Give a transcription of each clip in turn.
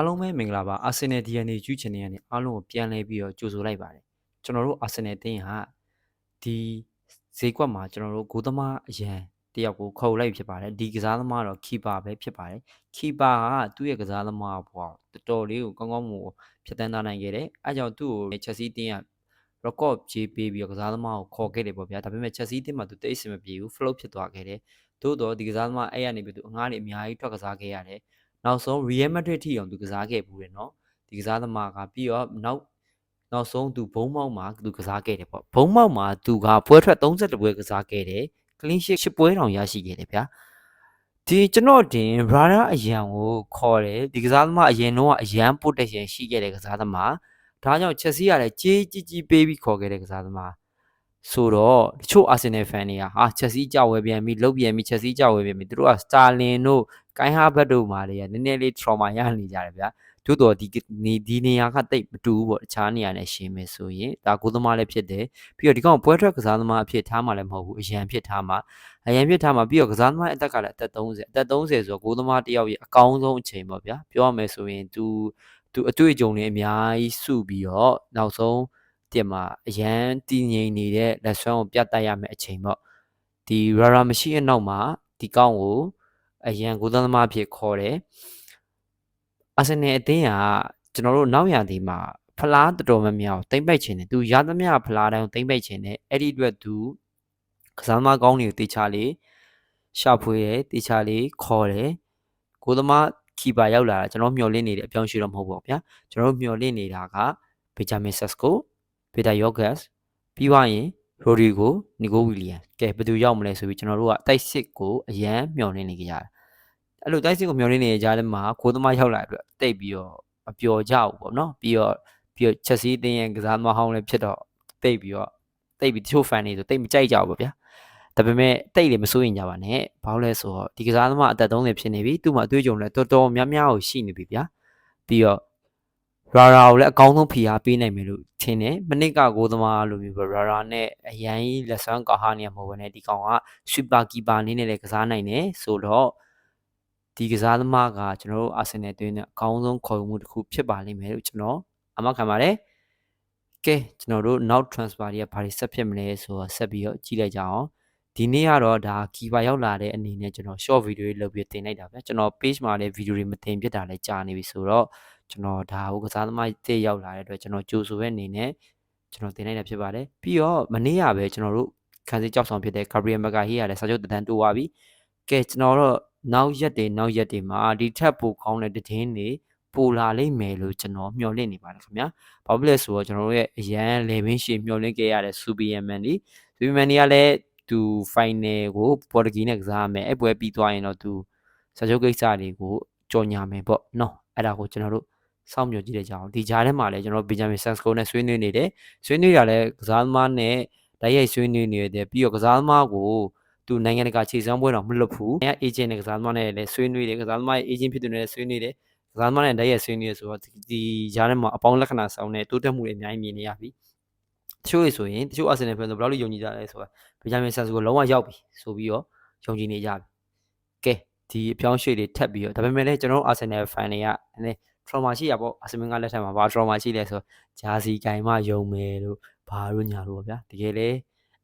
အားလုံးပဲမင်္ဂလာပါအာဆင်နယ် DNA ကျူးချန်နယ်ကနေအားလုံးကိုပြန်လဲပြီးတော့ကြိုဆိုလိုက်ပါတယ်ကျွန်တော်တို့အာဆင်နယ်တင်းဟာဒီဈေးကွက်မှာကျွန်တော်တို့ဂိုးသမားအရန်တယောက်ကိုခေါ်လိုက်ဖြစ်ပါတယ်ဒီကစားသမားတော့ခီပါပဲဖြစ်ပါတယ်ခီပါကသူ့ရဲ့ကစားသမားပေါ့တော်တော်လေးကိုကောင်းကောင်းမွန်ဖြတ်တန်းသားနိုင်ခဲ့တယ်အဲကြောင့်သူ့ကိုချက်စီတင်းက record ကြေးပေးပြီးတော့ကစားသမားကိုခေါ်ခဲ့တယ်ပေါ့ဗျာဒါပေမဲ့ချက်စီတင်းမှာသူတိတ်အဆင်မပြေဘူး float ဖြစ်သွားခဲ့တယ်သို့တော့ဒီကစားသမားအဲ့ရနေပြီးသူအငားတွေအများကြီးထွက်ကစားခဲ့ရတယ် နောက်ဆုံး Real Madrid ထိအောင်သူကစားခဲ့ဘူးတယ်နော်ဒီကစားသမားကပြီးတော့နောက်နောက်ဆုံးသူဘုံမောက်မှာသူကစားခဲ့တယ်ပေါ့ဘုံမောက်မှာသူကပွဲထွက်32ပွဲကစားခဲ့တယ် clean sheet 10ပွဲတောင်ရရှိခဲ့တယ်ဗျာဒီကျွန်တော်တင် Rara အရန်ကိုခေါ်တယ်ဒီကစားသမားအရင်တော့အရန် protection ရှိခဲ့တဲ့ကစားသမားဒါကြောင့် Chelsea ကလည်းကြေးကြီးကြီးပေးပြီးခေါ်ခဲ့တဲ့ကစားသမား ဆိုတော့တချို့ Arsenal fan တွေကဟာ Chelsea ကြောက်ဝဲပြန်ပြီလုတ်ပြန်ပြီ Chelsea ကြောက်ဝဲပြန်ပြီသူတို့က Sterling တို့ကိုင်းဟာဘတ်တို့မာတွေကနည်းနည်းလေး trauma ရနေကြတယ်ဗျာသို့တော်ဒီနေဒီနေရာကတိတ်မတူဘူးပေါ့တခြားနေရာနဲ့ရှင်းမယ်ဆိုရင်ဒါကိုသမားလည်းဖြစ်တယ်ပြီးတော့ဒီကောင်ပွဲထွက်ကစားသမားအဖြစ်ထားမှလည်းမဟုတ်ဘူးအရန်ဖြစ်ထားမှအရန်ဖြစ်ထားမှပြီးတော့ကစားသမားအသက်ကလည်းအသက်30အသက်30ဆိုတော့ကိုသမားတယောက်ရဲ့အကောင်းဆုံးအချိန်ပေါ့ဗျာပြောရမယ်ဆိုရင် तू သူအတွေ့အကြုံတွေအများကြီးစုပြီးတော့နောက်ဆုံး တင်မှာအရန်တည်ငြိမ်နေတဲ့လက်ဆွမ်းကိုပြတ်တက်ရမယ့်အချိန်ပေါ့ဒီရာရာမရှိရဲ့နောက်မှာဒီကောင်းကိုအရန်ကိုသန်းသမားဖြစ်ခေါ်တယ်အာဆင်နယ်အသင်းကကျွန်တော်တို့နောက်ရာသီမှာဖလားတော်တော်များများကိုတိမ့်ပိုက်ခြင်းတယ်သူရသမျှဖလားတိုင်းကိုတိမ့်ပိုက်ခြင်းတယ်အဲ့ဒီအတွက်သူကစားသမားကောင်းတွေကိုတေချာလေးရှာဖွေတယ်တေချာလေးခေါ်တယ်ကိုသမားခီပါရောက်လာတာကျွန်တော်မျှော်လင့်နေတဲ့အပြောင်းအရွှေ့တော့မဟုတ်ပါဘူးဗျာကျွန်တော်မျှော်လင့်နေတာကဘီဂျာမင်ဆက်စကို ပီတာယောဂတ်ပြီးွားရင်ရိုဒီဂိုနီဂိုဝီလီယံကဲဘယ်သူရောက်မလဲဆိုပြီးကျွန်တော်တို့ကတိုက်စစ်ကိုအရန်မျှော်လင့်နေကြရတယ်အဲ့လိုတိုက်စစ်ကိုမျှော်လင့်နေကြတဲ့မှာကိုသမားရောက်လာအတွက်တိတ်ပြီးတော့မပျော်ကြဘူးပေါ့နော်ပြီးတော့ပြီးတော့ချက်စီးတင်းရဲ့ကစားသမားဟောင်းလည်းဖြစ်တော့တိတ်ပြီးတော့တိတ်ပြီးတချို့ fan တွေဆိုတိတ်မကြိုက်ကြဘူးပေါ့ဗျာဒါပေမဲ့တိတ်လေမစိုးရင်ကြပါနဲ့ဘာလို့လဲဆိုတော့ဒီကစားသမားအသက်30ဖြစ်နေပြီသူ့မှာအတွေ့အကြုံလည်းတော်တော်များများကိုရှိနေပြီဗျာပြီးတော့ ရာရာကိုလည်းအကောင်းဆုံးဖိအားပေးနိုင်မယ်လို့ထင်တယ်မနစ်ကကိုသမားလိုမျိုးပဲရာရာနဲ့အရန်ကြီးလက်ဆွမ်းကာဟာနေမှာမဟုတ်ဘဲနဲ့ဒီကောင်ကစူပါကီပါအနေနဲ့လည်းကစားနိုင်တယ်ဆိုတော့ဒီကစားသမားကကျွန်တော်တို့အာဆင်နယ်တွင်းနဲ့အကောင်းဆုံးခေါ်ယူမှုတစ်ခုဖြစ်ပါလိမ့်မယ်လို့ကျွန်တော်အမှတ်ခံပါတယ်ကဲကျွန်တော်တို့နောက် transfer တွေကဘာတွေဆက်ဖြစ်မလဲဆိုတော့ဆက်ပြီးတော့ကြည့်လိုက်ကြအောင် ဒီနေ့ကတော့ဒါကီပါရောက်လာတဲ့အနေနဲ့ကျွန်တော် short video တွေလုပ်ပြီးတင်လိုက်တာဗျကျွန်တော် page မှာလည်း video တွေမတင်ပြတာလည်းကြာနေပြီဆိုတော့ကျွန်တော်ဒါကိုကစားသမားတစ်ရောက်လာတဲ့အတွက်ကျွန်တော်ကြိုဆိုတဲ့အနေနဲ့ကျွန်တော်တင်လိုက်တာဖြစ်ပါတယ်ပြီးတော့မနေ့ကပဲကျွန်တော်တို့ခန်းစည်းကြောက်ဆောင်ဖြစ်တဲ့ Gabriel Magalhaes ကလည်းစာချုပ်တန်းတိုးသွားပြီကဲကျွန်တော်တော့နောက်ရက်တွေနောက်ရက်တွေမှာဒီထက်ပိုကောင်းတဲ့တည်င်းတွေပိုလာလိမ့်မယ်လို့ကျွန်တော်မျှော်လင့်နေပါတယ်ခင်ဗျာဘာဖြစ်လဲဆိုတော့ကျွန်တော်တို့ရဲ့အရန်လေဘင်းရှည်မျှော်လင့်ခဲ့ရတဲ့ Superman ဒီ Superman ကလည်း သူ final ကိုပေါ်တူဂီနဲ့ကစားရမယ်အဲ့ပွဲပြီးသွားရင်တော့သူစာချုပ်ကိစ္စတွေကိုကြော်ညာမယ်ပေါ့နော်အဲ့ဒါကိုကျွန်တော်တို့စောင့်မျှော်ကြည့်ရကြအောင်ဒီကြားထဲမှာလည်းကျွန်တော် Benjamin Sesko နဲ့ဆွေးနွေးနေတယ်ဆွေးနွေးရလဲကစားသမားနဲ့တိုက်ရိုက်ဆွေးနွေးနေတယ်ပြီးတော့ကစားသမားကိုသူနိုင်ငံတကာခြေစွမ်းပွဲတော့မလွတ်ဘူးအဲ agent နဲ့ကစားသမားနဲ့လည်းဆွေးနွေးတယ်ကစားသမားရဲ့ agent ဖြစ်သူနဲ့လည်းဆွေးနွေးတယ်ကစားသမားနဲ့တိုက်ရိုက်ဆွေးနွေးရဆိုတော့ဒီကြားထဲမှာအပေါင်းလက္ခဏာဆောင်တဲ့တိုးတက်မှုတွေအများကြီးမြင်နေရပြီ တချို့ဆိုရင်တချို့ Arsenal fans ဆိုဘယ်လောက်လို့ယုံကြည်ကြလဲဆိုတာ Benjamin Sesko ကိုလုံးဝရောက်ပြီဆိုပြီးတော့ယုံကြည်နေကြပြီကဲဒီအပြောင်းရွှေ့တွေထပ်ပြီးတော့ဒါပေမဲ့လည်းကျွန်တော်တို့ Arsenal fan တွေကနည်း trauma ရှိရပေါ့ Arsenal ကလက်ထက်မှာဘာ trauma ရှိလဲဆိုဂျာစီကင်မယုံမယ်လို့ဘာလို့ညာလို့ဗျာတကယ်လေ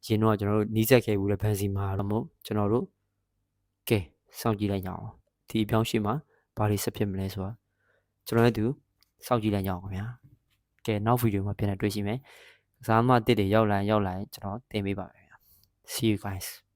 အရင်တော့ကျွန်တော်တို့နီးစက်ခဲ့ဘူးလေဘန်စီမာတော့မို့ကျွန်တော်တို့ကဲစောင့်ကြည့်လိုက်ကြအောင်ဒီအပြောင်းရွှေ့မှာဘာတွေဆက်ဖြစ်မလဲဆိုတာကျွန်တော်လည်းသူစောင့်ကြည့်လိုက်ကြအောင်ခင်ဗျာကဲနောက်ဗီဒီယိုမှာပြန်လည်တွေ့ရှိမယ် ကစားမတစ်တွေရောက်လာရောက်လာရင်ကျွန်တော်တင်ပေးပါမယ် See you guys